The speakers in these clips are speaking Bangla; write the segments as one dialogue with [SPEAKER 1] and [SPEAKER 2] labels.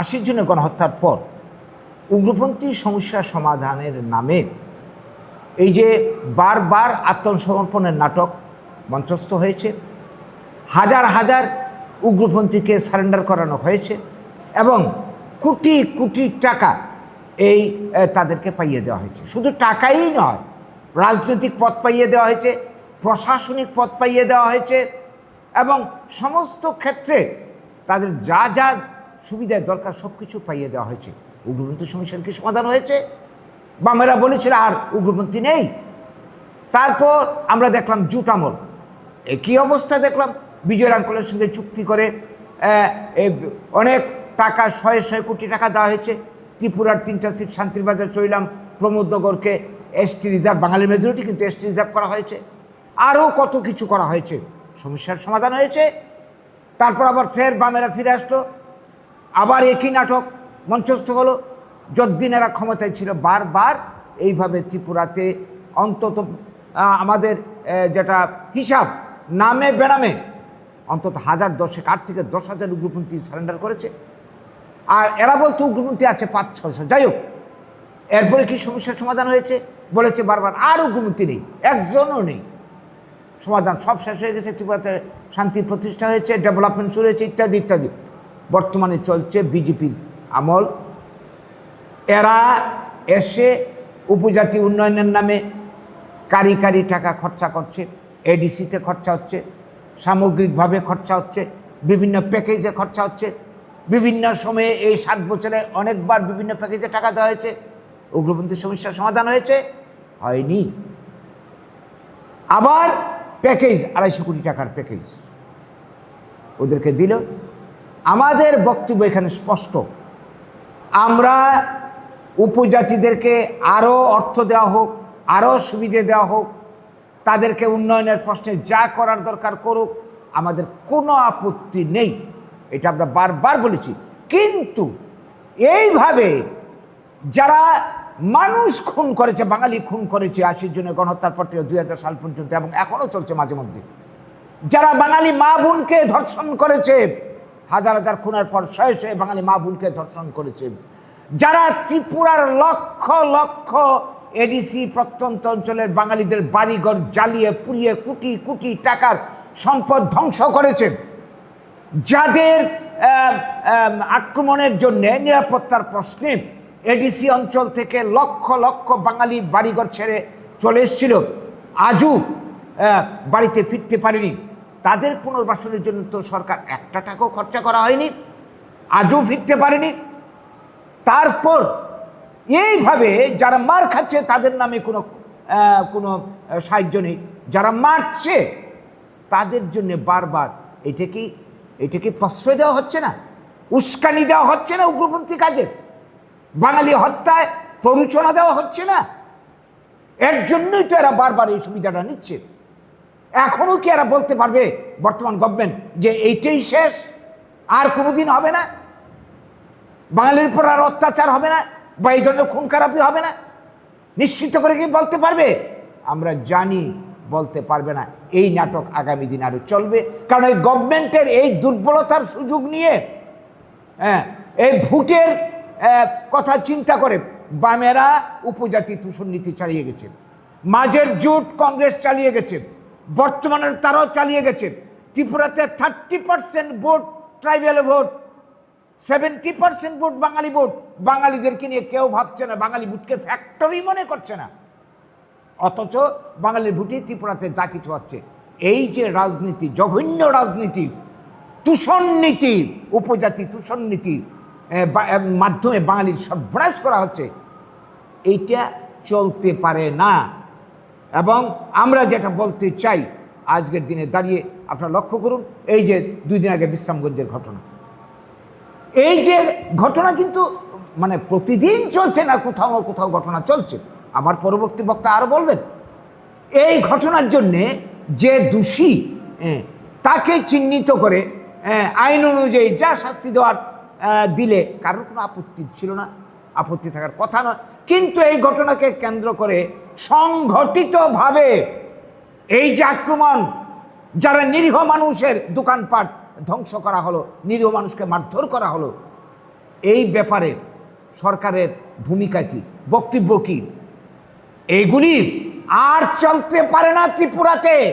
[SPEAKER 1] আশির জন্য গণহত্যার পর উগ্রপন্থী সমস্যা সমাধানের নামে এই যে বারবার আত্মসমর্পণের নাটক মঞ্চস্থ হয়েছে, হাজার হাজার উগ্রপন্থীকে সারেন্ডার করানো হয়েছে এবং কোটি কোটি টাকা এই তাদেরকে পাইয়ে দেওয়া হয়েছে। শুধু টাকাই নয়, রাজনৈতিক পদ পাইয়ে দেওয়া হয়েছে, প্রশাসনিক পদ পাইয়ে দেওয়া হয়েছে এবং সমস্ত ক্ষেত্রে তাদের যা যা সুবিধার দরকার সব কিছু পাইয়ে দেওয়া হয়েছে। উগ্রপন্থী সমস্যার কি সমাধান হয়েছে? বামেরা বলেছিল, আর উগ্রপন্থী নেই। তারপর আমরা দেখলাম জুট আমল। একই অবস্থা দেখলাম। বিজয় আঙ্কলের সঙ্গে চুক্তি করে অনেক টাকা, শয়ে শয়ে কোটি টাকা দেওয়া হয়েছে। ত্রিপুরার তিনটা সিট শান্তির বাজার চইলাম প্রমোদনগরকে এসটি রিজার্ভ বাঙালি মেজরিটি কিন্তু এসটি রিজার্ভ করা হয়েছে। আরও কত কিছু করা হয়েছে। সমস্যার সমাধান হয়েছে। তারপর আবার ফের বামেরা ফিরে আসলো। আবার একই নাটক মঞ্চস্থ হলো। যদ্দিন এরা ক্ষমতায় ছিল বারবার এইভাবে ত্রিপুরাতে অন্তত আমাদের যেটা হিসাব, নামে বেনামে অন্তত হাজার দশেক, আট থেকে দশ হাজার উগ্রপন্থী সারেন্ডার করেছে। আর এরা বলতো উগ্রপন্থী আছে পাঁচ ছশো যাই হোক, এরপরে কি সমস্যার সমাধান হয়েছে? বলেছে বারবার, আর উগ্রপন্থী নেই, একজনও নেই। সমাধান সব শেষ হয়ে গেছে, ত্রিপুরাতে শান্তি প্রতিষ্ঠা হয়েছে, ডেভেলপমেন্ট শুরু হয়েছে, ইত্যাদি ইত্যাদি। বর্তমানে চলছে বিজেপির আমল। এরা এসে উপজাতি উন্নয়নের নামে কারি কারি টাকা খরচা করছে এডিসিতে খরচা হচ্ছে, সামগ্রিকভাবে খরচা হচ্ছে, বিভিন্ন প্যাকেজে খরচা হচ্ছে। বিভিন্ন সময়ে এই সাত বছরে অনেকবার বিভিন্ন প্যাকেজে টাকা দেওয়া হয়েছে। উগ্রপন্থী সমস্যার সমাধান হয়েছে। হয়নি। আবার প্যাকেজ আড়াইশো কোটি টাকার প্যাকেজ ওদেরকে দিল। আমাদের বক্তব্য এখানে স্পষ্ট। আমরা উপজাতিদেরকে আরও অর্থ দেওয়া হোক, আরও সুবিধে দেওয়া হোক, তাদেরকে উন্নয়নের প্রশ্নে যা করার দরকার করুক, আমাদের কোনো আপত্তি নেই। এটা আমরা বারবার বলেছি। কিন্তু এইভাবে যারা মানুষ খুন করেছে, বাঙালি খুন করেছে আশির জন্য গণহত্যার পর থেকে দুই হাজার সাল পর্যন্ত এবং এখনও চলছে মাঝে মধ্যে, যারা বাঙালি মা বোনকে ধর্ষণ করেছে হাজার হাজার খুনের পর শয়ে শয়ে বাঙালি মা বোনকে ধর্ষণ করেছে। যারা ত্রিপুরার লক্ষ লক্ষ এডিসি প্রত্যন্ত অঞ্চলের বাঙালিদের বাড়িঘর জ্বালিয়ে, পুড়িয়ে কোটি কোটি টাকার সম্পদ ধ্বংস করেছে। যাদের আক্রমণের জন্য নিরাপত্তার প্রশ্নে এডিসি অঞ্চল থেকে লক্ষ লক্ষ বাঙালি বাড়িঘর ছেড়ে চলে এসেছিল। আজও বাড়িতে ফিরতে পারেনি। তাদের পুনর্বাসনের জন্য তো সরকার একটা টাকাও খরচা করা হয়নি, আজও ফিরতে পারেনি। তারপর এইভাবে যারা মার খাচ্ছে তাদের নামে কোনো কোনো সাহায্য নেই। যারা মারছে তাদের জন্য বারবার এটা কি এটা কি প্রশ্রয় দেওয়া হচ্ছে না, উস্কানি দেওয়া হচ্ছে না উগ্রপন্থী কাজে। বাঙালি হত্যায় প্ররোচনা দেওয়া হচ্ছে না। এর জন্যই তো এরা বারবার এই সুবিধাটা নিচ্ছে। এখনও কি এরা বলতে পারবে বর্তমান গভর্নমেন্ট যে এইটাই শেষ? আর কোনোদিন হবে না? বাঙালির উপর আর অত্যাচার হবে না? বা এই ধরনের খুন খারাপি হবে না? নিশ্চিত করে কি বলতে পারবে? আমরা জানি বলতে পারবে না। এই নাটক আগামী দিন আরও চলবে। কারণ এই গভর্নমেন্টের এই দুর্বলতার সুযোগ নিয়ে হ্যাঁ এই ভোটের কথা চিন্তা করে বামেরা উপজাতি তুষণ নীতি চালিয়ে গেছে। মাঝের জোট কংগ্রেস চালিয়ে গেছে। বর্তমানের তারাও চালিয়ে গেছে। ত্রিপুরাতে thirty percent vote tribal vote seventy percent vote Bengali vote. বাঙালিদেরকে নিয়ে কেউ ভাবছে না, বাঙালি ভোটকে ফ্যাক্টরি মনে করছে না। অথচ বাঙালির ভোটে ত্রিপুরাতে যা কিছু হচ্ছে। এই যে রাজনীতি, জঘন্য রাজনীতি তুষণ নীতি, উপজাতি তুষণ নীতি মাধ্যমে বাঙালির সর্বনাশ করা হচ্ছে, এইটা চলতে পারে না। এবং আমরা যেটা বলতে চাই, আজকের দিনে দাঁড়িয়ে আপনারা লক্ষ্য করুন, এই যে দুই দিন আগে বিশ্রামগঞ্জের ঘটনা। এই যে ঘটনা কিন্তু মানে প্রতিদিন চলছে না, কোথাও না কোথাও ঘটনা চলছে। আমার পরবর্তী বক্তা আরও বলবেন, এই ঘটনার জন্যে যে দোষী তাকে চিহ্নিত করে আইন অনুযায়ী যা শাস্তি দেওয়ার দিলে কারোর কোনো আপত্তি ছিল না। আপত্তি থাকার কথা নয়। কিন্তু এই ঘটনাকে কেন্দ্র করে সংঘটিতভাবে এই যে আক্রমণ, যারা নিরীহ মানুষের দোকানপাট ধ্বংস করা হলো, নিরীহ মানুষকে মারধর করা হলো, এই ব্যাপারে সরকারের ভূমিকা কি, বক্তব্য কি? এইগুলি আর চলতে পারে না ত্রিপুরাতে।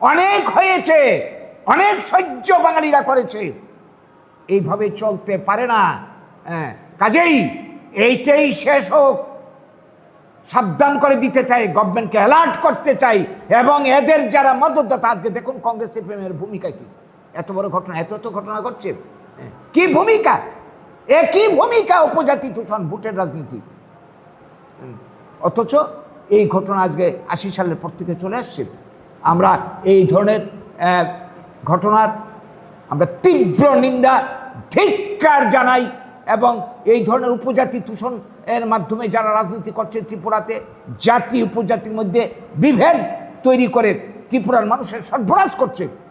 [SPEAKER 1] অনেক হয়েছে, অনেক সহ্য বাঙালিরা করেছে। এইভাবে চলতে পারে না। হ্যাঁ কাজেই এইটাই শেষ হোক। সাবধান করে দিতে চাই গভর্নমেন্টকে অ্যালার্ট করতে চাই এবং এদের যারা মদতদাতা আজকে দেখুন কংগ্রেস সিপিএমের ভূমিকা কি? এত বড় ঘটনা এত এত ঘটনা ঘটছে। হ্যাঁ, কি ভূমিকা? এ কি ভূমিকা উপজাতি দূষণ ভোটের রাজনীতি। অথচ এই ঘটনা আজকে আশি সালের পর থেকে চলে আসছে। আমরা এই ধরনের ঘটনার আমরা তীব্র নিন্দা ধিক্কার জানাই এবং এই ধরনের উপজাতি দূষণ এর মাধ্যমে যারা রাজনীতি করছে ত্রিপুরাতে, জাতি উপজাতির মধ্যে বিভেদ তৈরি করে ত্রিপুরার মানুষের সর্বনাশ করছে।